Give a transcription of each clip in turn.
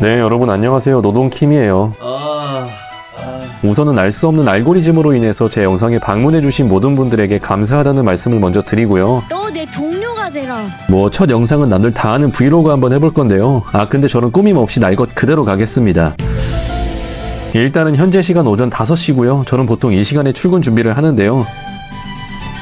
네, 여러분 안녕하세요. 노동킴이에요. 아, 아, 우선은 알 수 없는 알고리즘으로 인해서 제 영상에 방문해주신 모든 분들에게 감사하다는 말씀을 먼저 드리고요. 너 내 동료가 되라. 뭐 첫 영상은 남들 다 아는 브이로그 한번 해볼 건데요. 아 근데 저는 꾸밈 없이 날 것 그대로 가겠습니다. 일단은 현재 시간 오전 5시고요. 저는 보통 이 시간에 출근 준비를 하는데요.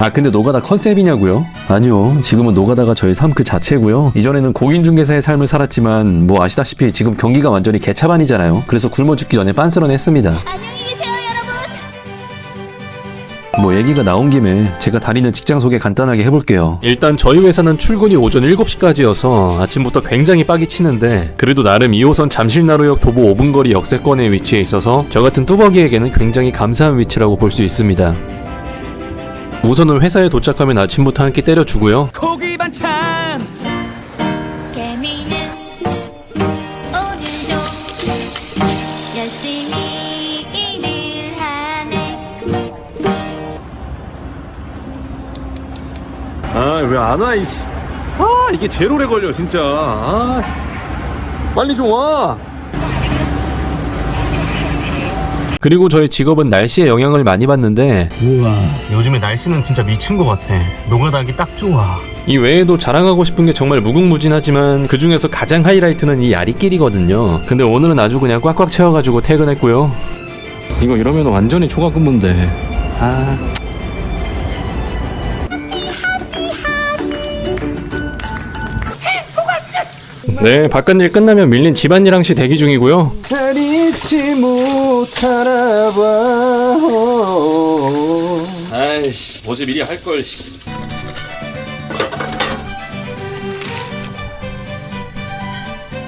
아 근데 노가다 컨셉이냐고요? 아니요. 지금은 노가다가 저의 삶 그 자체고요. 이전에는 공인중개사의 삶을 살았지만 뭐 아시다시피 지금 경기가 완전히 개차반이잖아요. 그래서 굶어 죽기 전에 빤스런 했습니다. 안녕히 계세요, 여러분. 뭐 얘기가 나온 김에 제가 다니는 직장 소개 간단하게 해볼게요. 일단 저희 회사는 출근이 오전 7시까지여서 아침부터 굉장히 빡이 치는데 그래도 나름 2호선 잠실나루역 도보 5분 거리 역세권에 위치해 있어서 저 같은 뚜벅이에게는 굉장히 감사한 위치라고 볼 수 있습니다. 우선은 회사에 도착하면 아침부터 한 끼 때려주고요. 고기 반찬 개미는 오늘도 열심히 일을 하네. 아 왜 안 와 이씨 아 이게 제일 오래 걸려 진짜 아 빨리 좀와 그리고 저희 직업은 날씨에 영향을 많이 받는데 우와 요즘에 날씨는 진짜 미친 것 같아. 노가다하기 딱 좋아. 이 외에도 자랑하고 싶은 게 정말 무궁무진하지만 그 중에서 가장 하이라이트는 이 야리끼리거든요. 근데 오늘은 아주 그냥 꽉꽉 채워가지고 퇴근했고요. 이거 이러면 완전히 초과 근무인데. 아 네, 바깥일 끝나면 밀린 집안일 항시 대기 중이고요. 잘 잊지 못하나 봐. 아이씨, 어제 미리 할 걸.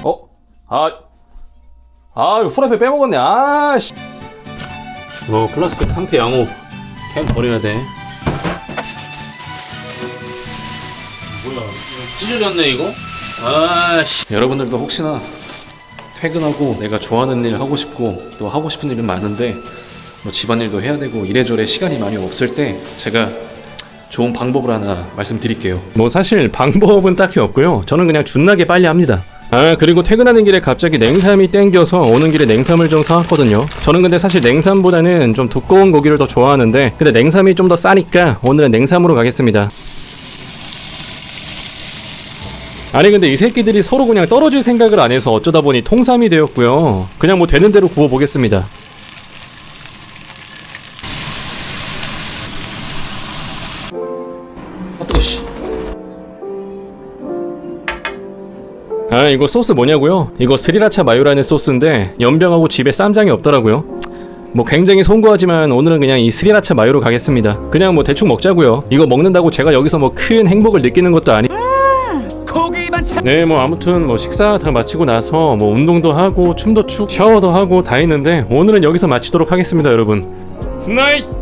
어? 아, 아, 후라이팬 빼먹었네. 아, 씨. 어, 플라스틱 상태 양호. 캔 버려야 돼. 몰라. 찢어졌네 이거. 아씨. 여러분들도 혹시나 퇴근하고 내가 좋아하는 일 하고 싶고 또 하고 싶은 일은 많은데 뭐 집안일도 해야 되고 이래저래 시간이 많이 없을 때 제가 좋은 방법을 하나 말씀드릴게요. 뭐 사실 방법은 딱히 없고요. 저는 그냥 준나게 빨리 합니다. 아 그리고 퇴근하는 길에 갑자기 냉삼이 땡겨서 오는 길에 냉삼을 좀 사왔거든요. 저는 근데 사실 냉삼보다는 좀 두꺼운 고기를 더 좋아하는데 근데 냉삼이 좀 더 싸니까 오늘은 냉삼으로 가겠습니다. 아니 근데 이 새끼들이 서로 그냥 떨어질 생각을 안 해서 어쩌다 보니 통삼이 되었고요. 그냥 뭐 되는 대로 구워 보겠습니다. 아 뜨거 씨. 아 이거 소스 뭐냐고요? 이거 스리라차 마요라는 소스인데 연병하고 집에 쌈장이 없더라고요. 뭐 굉장히 송구하지만 오늘은 그냥 이 스리라차 마요로 가겠습니다. 그냥 뭐 대충 먹자고요. 이거 먹는다고 제가 여기서 뭐 큰 행복을 느끼는 것도 아니. 네, 뭐 아무튼 뭐 식사 다 마치고 나서 뭐 운동도 하고 춤도 추고 샤워도 하고 다 했는데 오늘은 여기서 마치도록 하겠습니다, 여러분. 굿나잇.